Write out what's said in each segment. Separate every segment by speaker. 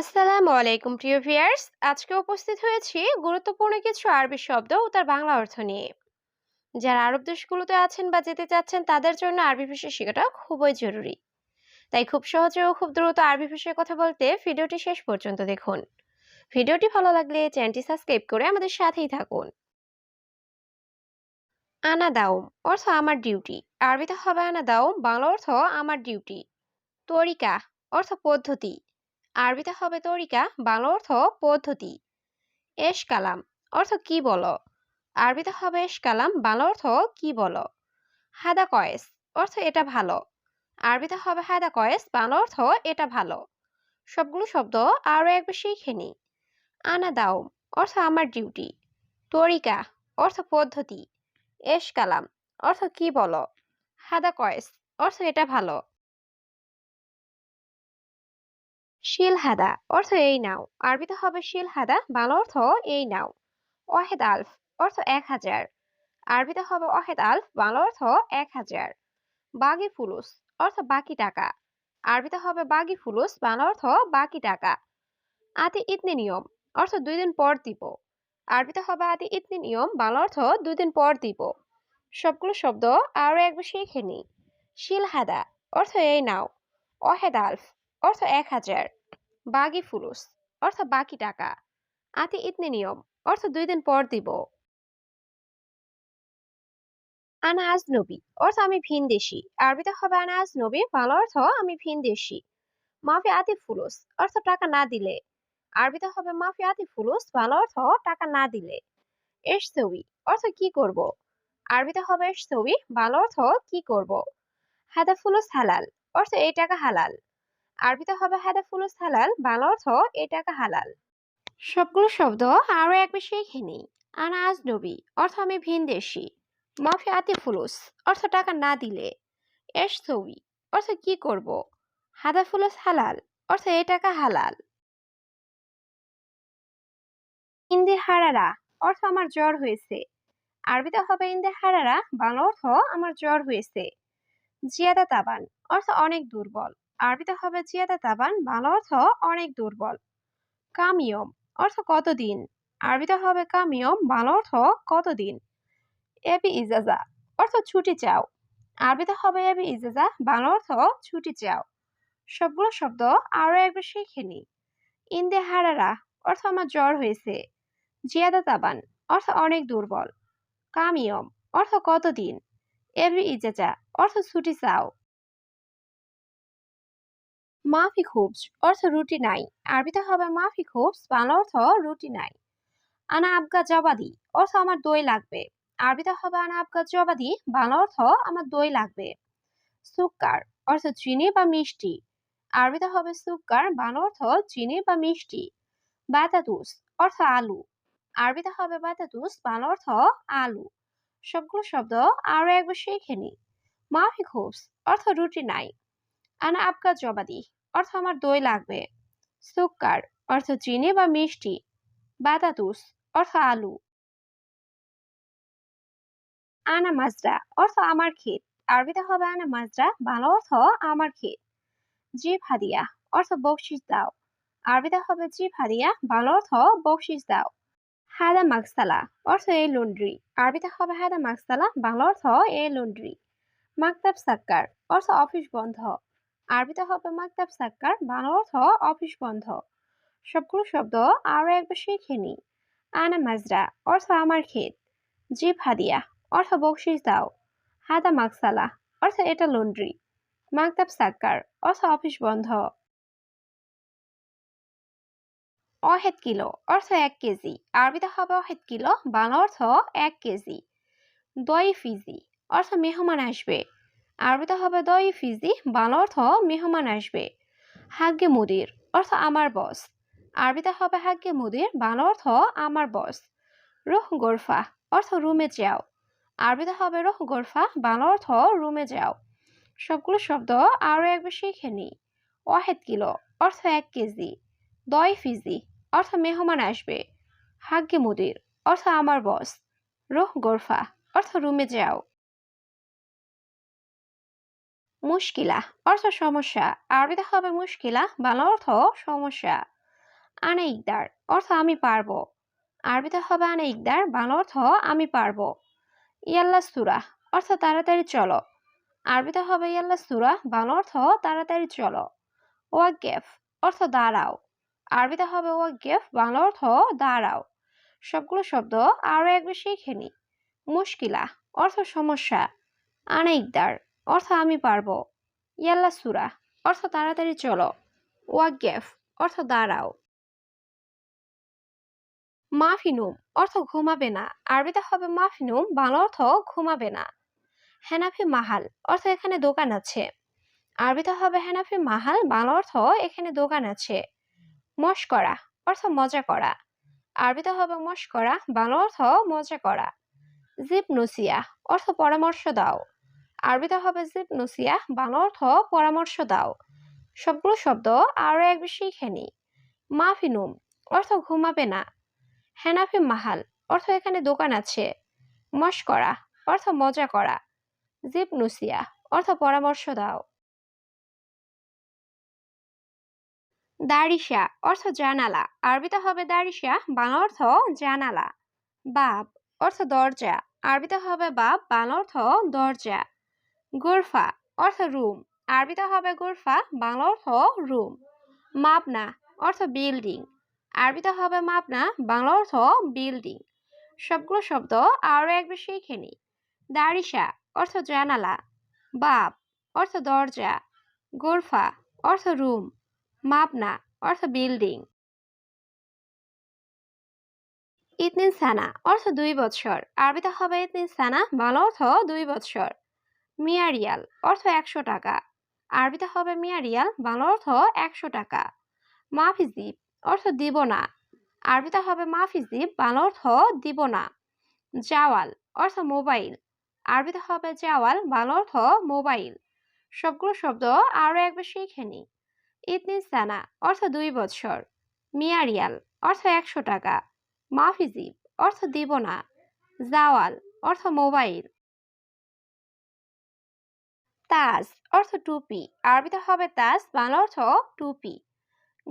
Speaker 1: আসসালামু আলাইকুম, প্রিয় ভিউয়ার্স। আজকে উপস্থিত হয়েছি গুরুত্বপূর্ণ কিছু আরবি শব্দ ও তার বাংলা অর্থ নিয়ে। যারা আরব দেশগুলোতে আছেন বা যেতে চাচ্ছেন, তাদের জন্য আরবি ভাষা শেখাটা খুবই জরুরি। তাই খুব সহজে ও খুব দ্রুত আরবি ভাষায় কথা বলতে ভিডিওটি শেষ পর্যন্ত দেখুন। ভিডিওটি ভালো লাগলে চ্যানেলটি সাবস্ক্রাইব করে আমাদের সাথেই থাকুন। আনা দাউম অর্থ আমার ডিউটি। আরবিতে হবে আনা দাউম বাংলা অর্থ আমার ডিউটি। তরিকা অর্থ পদ্ধতি। আরবিতে হবে তরিকা, বাংলা অর্থ পদ্ধতি। এশ কালাম, অর্থ কি বলো? আরবিতে হবে এশ কালাম, বাংলা অর্থ কি বলো? হাদা কয়েস, অর্থ এটা ভালো। আরবিতে হবে হাদা কয়েস, বাংলা অর্থ এটা ভালো। সবগুলো শব্দ আরও একবার শিখে নি আনা দাও অর্থ আমার ডিউটি তরিকা, অর্থ পদ্ধতি। এশ কালাম, অর্থ কি বলো? হাদা কয়েস, অর্থ এটা ভালো। শিল হাদা অর্থ এই নাও। আরবিতে হবে শিল হাদা বাংলা অর্থ এই নাও। ওয়াহেদ আলফ অর্থ এক হাজার। আরবিতে হবে ওয়াহেদ আলফ, বাংলা অর্থ এক হাজার। বাগি ফুলুস অর্থ বাকি টাকা। আরবিতে হবে বাগি ফুলুস, বাংলা অর্থ বাকি টাকা। আতি ইতনি নিয়ম অর্থ দুই দিন পর দিব। আরবিতে হবে আতি ইতনি নিয়ম, বাংলা অর্থ দুই দিন পর দিব। সবগুলো শব্দ আরও একবার শিখে নি। শিলহাদা অর্থ এই নাও। ওয়াহেদ আলফ অর্থ এক হাজার। বাগি ফুলুস, অর্থ বাকি টাকা। আতি ইতনি নিয়ম, অর্থ দুই দিন পর দিব। আনা আজ নবী, অর্থ আমি ভিনদেশি আরবিতে হবে আনা আজ নবী বাংলা অর্থ আমি ভিনদেশি মাফি আতি ফুলুস, অর্থ টাকা না দিলে। আরবিতে হবে মাফি আতি ফুলুস বাংলা অর্থ টাকা না দিলে। এস ছবি অর্থ কি করব? আরবিতে হবে এস ছবি বাংলা অর্থ কি করব? হাদা ফুলুস হালাল, অর্থ এই টাকা হালাল। আরবিতে হবে হাদা ফুলুস হালাল, বাংলা অর্থ এই টাকা হালাল। সবগুলো শব্দ আরও একবার শিখে নিই। আনা আজ নবী, অর্থ আমি ভিনদেশি মাফি আতি ফুলুস অর্থ টাকা না দিলে। এস ছবি, অর্থ কি করব? হাদা ফুলুস হালাল, অর্থ এই টাকা হালাল। ইন্দে হারারা, অর্থ আমার জ্বর হয়েছে। আরবিতে হবে ইন্দে হারারা, বাংলা অর্থ আমার জ্বর হয়েছে। জিয়াদা তাবান, অর্থ অনেক দুর্বল। আরবিতে হবে জিয়াদা তাবান, বাংলা অর্থ অনেক দুর্বল। কামিয়ম অর্থ কতদিন? আরবিতে হবে কামিয়ম, বাংলা অর্থ কতদিন? এবি ইজাজা অর্থ ছুটি চাও। আরবিতে হবে এবি ইজাজা, বাংলা অর্থ ছুটি চাও। সবগুলো শব্দ আরও একবার শিখে নি ইন্দে হারারা অর্থ আমার জ্বর হয়েছে। জিয়াদা তাবান অর্থ অনেক দুর্বল। কামিয়ম অর্থ কতদিন? এবি ইজাজা অর্থ ছুটি চাও। মাফি খুবস অর্থ রুটি নাই। আরবিতে হবে মাফি খুবস, বাংলা অর্থ রুটি নাই। আনা আবগা জবাদি, অর্থ আমার দই লাগবে। আরবিতে হবে আনা আবগা জবাদি, বাংলা অর্থ আমার দই লাগবে। সুক্কার, অর্থ চিনি বা মিষ্টি। আরবিতে হবে সুক্কার, বাংলা অর্থ চিনি বা মিষ্টি। বাতাতুস অর্থ আলু। আরবিতে হবে বাতাতুস বাংলা অর্থ আলু। সবগুলো শব্দ আরও একবার শিখে নি। মাফি খুবস, অর্থ রুটি নাই। আনা আবগা জবাদি অর্থ আমার দই লাগবে। সুক্কার, অর্থ চিনি বা মিষ্টি। বাতাতুস, অর্থ আলু। আনা মাজরা, অর্থ আমার ক্ষেত। আরবিতে হবে আনা মাজরা, বাংলা অর্থ আমার ক্ষেত। জিপ হাদিয়া, অর্থ বকশিস দাও। আরবিতে হবে জিপ হাদিয়া, বাংলা অর্থ বকশিস দাও। হাদা মাকসালা অর্থ এই লন্ড্রি। আরবিতে হবে হাদা মাকসালা বাংলা অর্থ এই লন্ড্রি। মাকতাব সাক্কার, অর্থ অফিস বন্ধ। আরবিতে হবে মাকতাব সাক্কার, বাংলা অর্থ অফিস বন্ধ। সবগুলো শব্দ আরও একবার শিখে নি। আনা মাজরা, অর্থ আমার ক্ষেত। জিপ হাদিয়া অর্থ বকশিস দাও। হাদা মাকসালা, অর্থ এটা লন্ড্রি। মাকতাব সাক্কার, অর্থ অফিস বন্ধ। অহেদ কিলো, অর্থ এক কেজি। আরবিতে হবে অহেদ কিলো, বাংলা অর্থ এক কেজি। দই ফিজি, অর্থ মেহমান আসবে। আরবিতে হবে দই, ফিজি, বাংলা অর্থ মেহমান আসবে। হাগ্গে মুদির অর্থ আমার বস আরবিতে হবে হাগ্গে মুদির, বাংলা অর্থ আমার বস রুহ গোরফা অর্থ রুমে যাও। আরবিতে হবে রুহ গোরফা, বাংলা অর্থ রুমে যাও। সবগুলো শব্দ আরও একবার শিখে নিই। ওয়াহেদ কিলো অর্থ এক কেজি। দই, ফিজি অর্থ মেহমান আসবে। হাগ্গে মুদির অর্থ আমার বস রুহ গোরফা অর্থ রুমে যাও। মুশকিলা, অর্থ সমস্যা। আরবিতে হবে মুশকিলা, বাংলা অর্থ সমস্যা। আনা ইকদার অর্থ আমি পারব। আরবিতে হবে আনা ইকদার বাংলা অর্থ আমি পারব। ইয়াল্লা সুরা, অর্থ তাড়াতাড়ি চলো। আরবিতে হবে ইয়াল্লা সুরা, বাংলা অর্থ তাড়াতাড়ি চলো। ওয়াগেফ অর্থ দাঁড়াও। আরবিতে হবে ওয়াগেফ বাংলা অর্থ দাঁড়াও। সবগুলো শব্দ আরও একবার শিখে নি। মুশকিলা, অর্থ সমস্যা। আনা ইকদার অর্থ আমি পারব। ইয়াল্লা সুরা, অর্থ তাড়াতাড়ি চলো। ওয়াগেফ অর্থ দাঁড়াও। মাফিনুম, অর্থ ঘুমাবে না। আরবিতে হবে মাফিনুম, বাংলা অর্থ ঘুমাবে না। হেনাফি মাহাল, অর্থ এখানে দোকান আছে। আরবিতে হবে হেনাফি মাহাল, বাংলা অর্থ এখানে দোকান আছে। মস্করা অর্থ মজা করা। আরবিতে হবে মস্করা বাংলা অর্থ মজা করা। জিপ নুসিয়া অর্থ পরামর্শ দাও। আরবিতে হবে জিপ নুসিয়া, বাংলা অর্থ পরামর্শ দাও। সবগুলো শব্দ আরও এক বেশি খেনি মাফিনুম অর্থ ঘুমাবে না। হেনাফি মাহাল, অর্থ এখানে দোকান আছে। মশ করা, অর্থ মজা করা। জিপ নুসিয়া, অর্থ পরামর্শ দাও। দারিশা, অর্থ জানালা। আরবিতে হবে দারিশা, বাংলা অর্থ জানালা। বাব, অর্থ দরজা। আরবিতে হবে বাব, বাংলা অর্থ দরজা। গোরফা অর্থ রুম। আরবিতে হবে গোরফা, বাংলা অর্থ রুম। মাপনা অর্থ বিল্ডিং। আরবিতে হবে মাপনা, বাংলা অর্থ বিল্ডিং। সবগুলো শব্দ আরও একবার শিখে নি দারিশা অর্থ জানালা। বাপ অর্থ দরজা। গোরফা অর্থ রুম। মাপনা অর্থ বিল্ডিং। ইতনিন সানা অর্থ দুই বছর আরবিতে হবে ইতনিন সানা, বাংলা অর্থ দুই মিয়ারিয়াল অর্থ একশো টাকা। আরবিতে হবে মিয়ারিয়াল বাংলা অর্থ একশো টাকা। মাফিজিব অর্থ দিব না। আরবিতে হবে মাফিজিব বাংলা অর্থ দিব না। জাওয়াল, অর্থ মোবাইল। আরবিতে হবে জাওয়াল, বাংলা অর্থ মোবাইল। সবগুলো শব্দ আরও একবার শিখে নি। ইতনিন সানা, অর্থ দুই বছর মিয়ারিয়াল অর্থ একশো টাকা। মাফিজিব অর্থ দিব না। জাওয়াল, অর্থ মোবাইল। তাজ অর্থ টুপি। আরবিতে হবে তাজ, বাংলা অর্থ টুপি।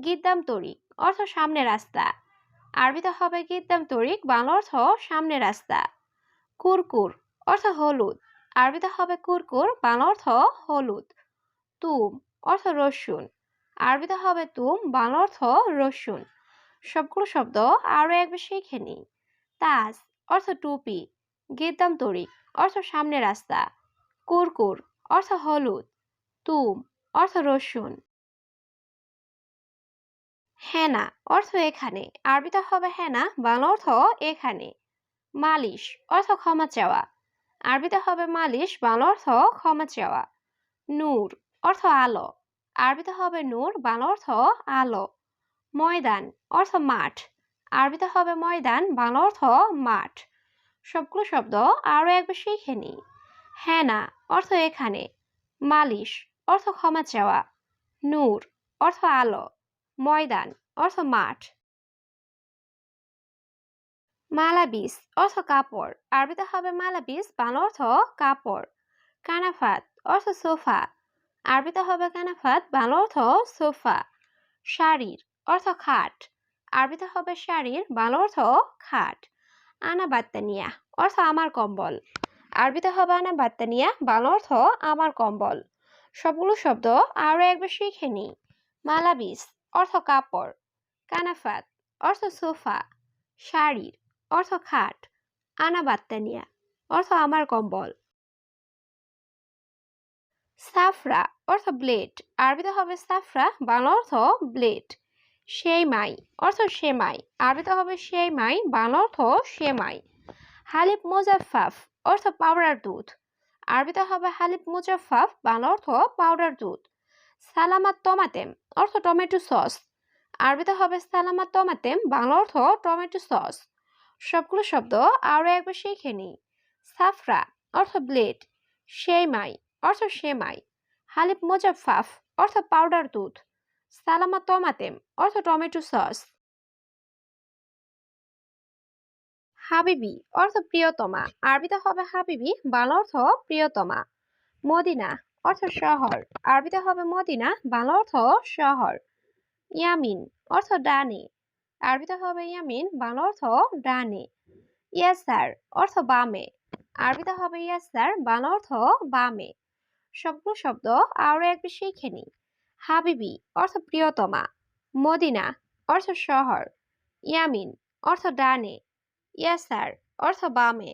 Speaker 1: গিদ্দাম তরিক অর্থ সামনে রাস্তা। আরবিতে হবে গিদ্দাম তরিক বাংলা অর্থ সামনে রাস্তা। কুরকুর, অর্থ হলুদ। আরবিতে হবে কুরকুর, বাংলা অর্থ হলুদ। তুম, অর্থ রসুন। আরবিতে হবে তুম, বাংলা অর্থ রসুন। সবগুলো শব্দ আরও একবার শিখে নিই। তাজ, অর্থ টুপি। গিদ্দাম তরিক অর্থ সামনে রাস্তা। কুরকুর অর্থ হলুদ, তুম, অর্থ রসুন। হেনা, অর্থ এখানে। আরবিতে হবে হেনা, বাংলা অর্থ এখানে। মালিশ, অর্থ ক্ষমা চাওয়া। আরবিতে হবে মালিশ, বাংলা অর্থ ক্ষমা চাওয়া। নূর, অর্থ আলো। আরবিতে হবে নূর, বাংলা অর্থ আলো। ময়দান, অর্থ মাঠ। আরবিতে হবে ময়দান, বাংলা অর্থ মাঠ। সবগুলো শব্দ আরও একবার শিখে নিই। হেনা অর্থ এখানে। মালিশ, অর্থ ক্ষমা চাওয়া। নূর, অর্থ আলো। ময়দান, অর্থ মাঠ। মালাবিস, অর্থ কাপড়। আরবিতে হবে মালাবিস, বাংলা অর্থ কাপড়। কানাফাত, অর্থ সোফা। আরবিতে হবে কানাফাত, বাংলা অর্থ সোফা। শাড়ির, অর্থ খাট। আরবিতে হবে শাড়ির, বাংলা অর্থ খাট। আনা বাত্তানিয়া অর্থ আমার কম্বল। আরবিতে হবে আনা বাত্তানিয়া বাংলা অর্থ আমার কম্বল। সবগুলো শব্দ আরও একবার শিখে নিই। মালাবিস, অর্থ কাপড়। কানাফাত, অর্থ সোফা। শাড়ির, অর্থ খাট। আনা বাত্তানিয়া অর্থ আমার কম্বল। সাফরা, অর্থ ব্লেড। আরবিতে হবে সাফরা, বাংলা অর্থ ব্লেড। সেমাই, অর্থ সেমাই। আরবিতে হবে সেমাই, বাংলা অর্থ সেমাই। হালিব মুজাফাফ অর্থ পাউডার দুধ। আরবিতে হবে হালিব মুজাফাফ, বাংলা অর্থ পাউডার দুধ। সালামাত টমাতেম অর্থ টমেটো সস। আরবিতে হবে সালামাত টমাতেম বাংলা অর্থ টমেটো সস। সবগুলো শব্দ আরও একবার শিখে নিই। সাফরা, অর্থ ব্লেড সেমাই, অর্থ সেমাই। হালিব মোজাফাফ অর্থ পাউডার দুধ। সালামা টমাতেম অর্থ টমেটো সস। হাবিবি অর্থ প্রিয়তমা। আরবিতে হবে হাবিবি, বাংলা অর্থ প্রিয়তমা। মদিনা অর্থ শহর। আরবিতে হবে মদিনা, বাংলা অর্থ শহর। ইয়ামিন অর্থ ডানে। আরবিতে হবে ইয়ামিন, বাংলা অর্থ ডানে। ইয়াসার অর্থ বামে। আরবিতে হবে ইয়াসার, বাংলা অর্থ বামে। সবগুলো শব্দ আরও একবার শিখে নিই। হাবিবি অর্থ প্রিয়তমা। মদিনা অর্থ শহর। ইয়ামিন অর্থ ডানে। ইয়াসার অর্থ বামে